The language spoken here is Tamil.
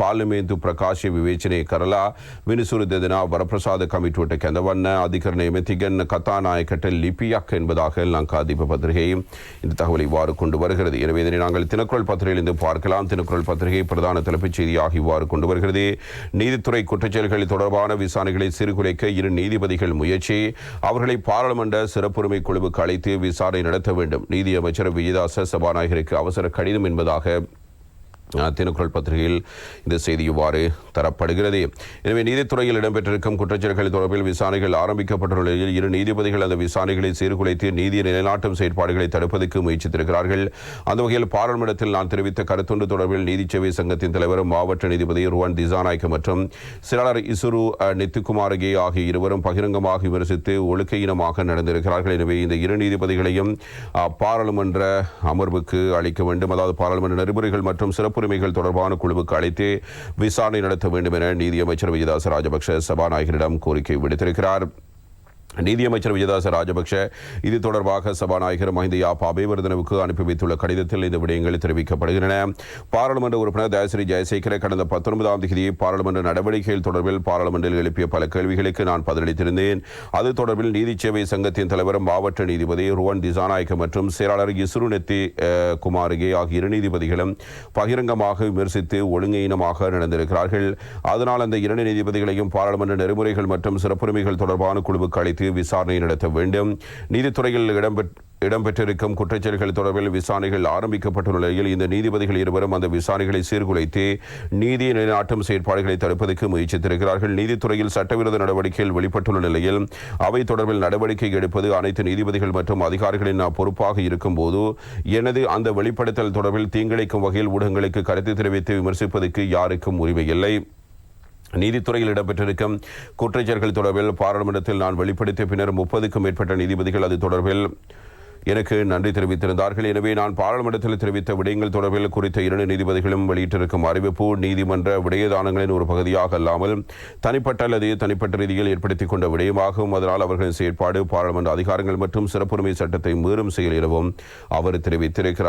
පාර්ලිමේන්තු விவேச்சனை கரலா කරලා මිනිසුරු வரப்பிரசாத වරප්‍රසාද කමිටුවට කැඳවන්න අධිකරණය மெத்திகன் கதாநாயகட்ட லிபியாக் என்பதாக லங்காதீப பத்திரிகை இந்த தகவலை இவ்வாறு கொண்டு வருகிறது எனவே இதனை நாங்கள் தினக்குரல் பத்திரிகையிலிருந்து பார்க்கலாம் தினக்குரல் பத்திரிகை பிரதான தலைப்புச் செய்தியாக இவ்வாறு கொண்டு வருகிறது நீதித்துறை குற்றச்செயல்கள் தொடர்பான விசாரணைகளை சீர்குலைக்க இரு நீதிபதிகள் முயற்சி. அவர்களை பாராளுமன்ற சிறப்புரிமை குழுவுக்கு அழைத்து விசாரணை நடத்த வேண்டும். நீதி அமைச்சர் விஜயதாச சபாநாயகருக்கு அவசர கடிதம் என்பதாக திருக்குறள் பத்திரிகையில் இந்த செய்தி இவ்வாறு தரப்படுகிறது. எனவே நீதித்துறையில் இடம்பெற்றிருக்கும் குற்றச்செயல்கள் தொடர்பில் விசாரணைகள் ஆரம்பிக்கப்பட்டுள்ள நிலையில் இரு நீதிபதிகள் அந்த விசாரணைகளை சீர்குலைத்து நீதியை நிலைநாட்டும் செயற்பாடுகளை தடுப்பதற்கு முயற்சித்திருக்கிறார்கள். அந்த வகையில் பாராளுமன்றத்தில் நான் தெரிவித்த கருத்துண்டு தொடர்பில் நீதிச்சேவை சங்கத்தின் தலைவரும் மாவட்ட நீதிபதி ருவன் திசாநாயக்க மற்றும் செயலாளர் இசுரு அஹ், நித்துக்குமாரகே ஆகிய இருவரும் பகிரங்கமாக விமர்சித்து ஒழுக்கையினமாக நடந்திருக்கிறார்கள். எனவே இந்த இரு நீதிபதிகளையும் பாராளுமன்ற அமர்வுக்கு அளிக்க வேண்டும். அதாவது பாராளுமன்ற நெறிமுறைகள் மற்றும் சிறப்பு சிறப்புரிமைகள் தொடர்பான குழுவுக்கு அழைத்து விசாரணை நடத்த வேண்டும் என நீதியமைச்சர் விஜயதாச ராஜபக்ஷ சபாநாயகரிடம் கோரிக்கை விடுத்திருக்கிறார். நீதியமைச்சர் விஜயதாச ராஜபக்ஷ இது தொடர்பாக சபாநாயகர் மஹிந்த யாப் அபேவர்தனவுக்கு அனுப்பி வைத்துள்ள கடிதத்தில் இந்த விடயங்கள் தெரிவிக்கப்படுகின்றன. பாராளுமன்ற உறுப்பினர் தயசிரி ஜெயசேகர கடந்த பத்தொன்பதாம் தேதி பாராளுமன்ற நடவடிக்கைகள் தொடர்பில் பாராளுமன்றில் எழுப்பிய பல கேள்விகளுக்கு நான் பதிலளித்திருந்தேன். அது தொடர்பில் நீதி சேவை சங்கத்தின் தலைவர் மாவட்ட நீதிபதி ருவன் திசாநாயக்க மற்றும் செயலாளர் இசுருநெத்தி குமாரிகே ஆகிய இரு நீதிபதிகளும் பகிரங்கமாக விமர்சித்து ஒழுங்கீனமாக நடந்திருக்கிறார்கள். அதனால் அந்த இரண்டு நீதிபதிகளையும் பாராளுமன்ற நெறிமுறைகள் மற்றும் சிறப்புரிமைகள் தொடர்பான குழுவுக்கு அழைத்து விசாரணை நடத்த வேண்டும். நீதித்துறையில் இடம்பெற்ற இடம்பெற்றிருக்கும் குற்றச்செயல்கள் தொடர்பில் விசாரணைகள் ஆரம்பிக்கப்பட்டுள்ள நிலையில் இந்த நீதிபதிகள் இருவரும் அந்த விசாரணைகளை சீர்குலைத்து நீதியை நிலைநாட்டும் செயற்பாடுகளை தடுப்பதற்கு முயற்சித்திருக்கிறார்கள். நீதித்துறையில் சட்டவிரோத நடவடிக்கைகள் வெளிப்பட்டுள்ள நிலையில் அவை தொடர்பில் நடவடிக்கை எடுப்பது அனைத்து நீதிபதிகள் மற்றும் அதிகாரிகளின் பொறுப்பாக இருக்கும்போது எனது அந்த வெளிப்படுத்தல் தொடர்பில் தீங்கிழைக்கும் வகையில் ஊடகங்களுக்கு கருத்து தெரிவித்து விமர்சிப்பதற்கு யாருக்கும் உரிமை இல்லை. நீதித்துறையில் இடம்பெற்றிருக்கும் குற்றச்செயல்கள் தொடர்பில் பாராளுமன்றத்தில் நான் வெளிப்படுத்திய பின்னர் முப்பதுக்கும் மேற்பட்ட நீதிபதிகள் அது தொடர்பில் எனக்கு நன்றி தெரிவித்திருந்தார்கள். எனவே நான் பாராளுமன்றத்தில் தெரிவித்த விடயங்கள் தொடர்பில் குறித்த இரண்டு நீதிபதிகளும் வெளியிட்டிருக்கும் அறிவிப்பு நீதிமன்ற விடயதானங்களின் ஒரு பகுதியாக அல்லாமல் தனிப்பட்ட அல்லது தனிப்பட்ட ரீதியில் ஏற்படுத்திக் கொண்ட விடயமாகும் அதனால் அவர்களின் செயற்பாடு பாராளுமன்ற அதிகாரங்கள் மற்றும் சிறப்புரிமை சட்டத்தை மீறும் செயல் எனவும் அவர் தெரிவித்திருக்கிறார்.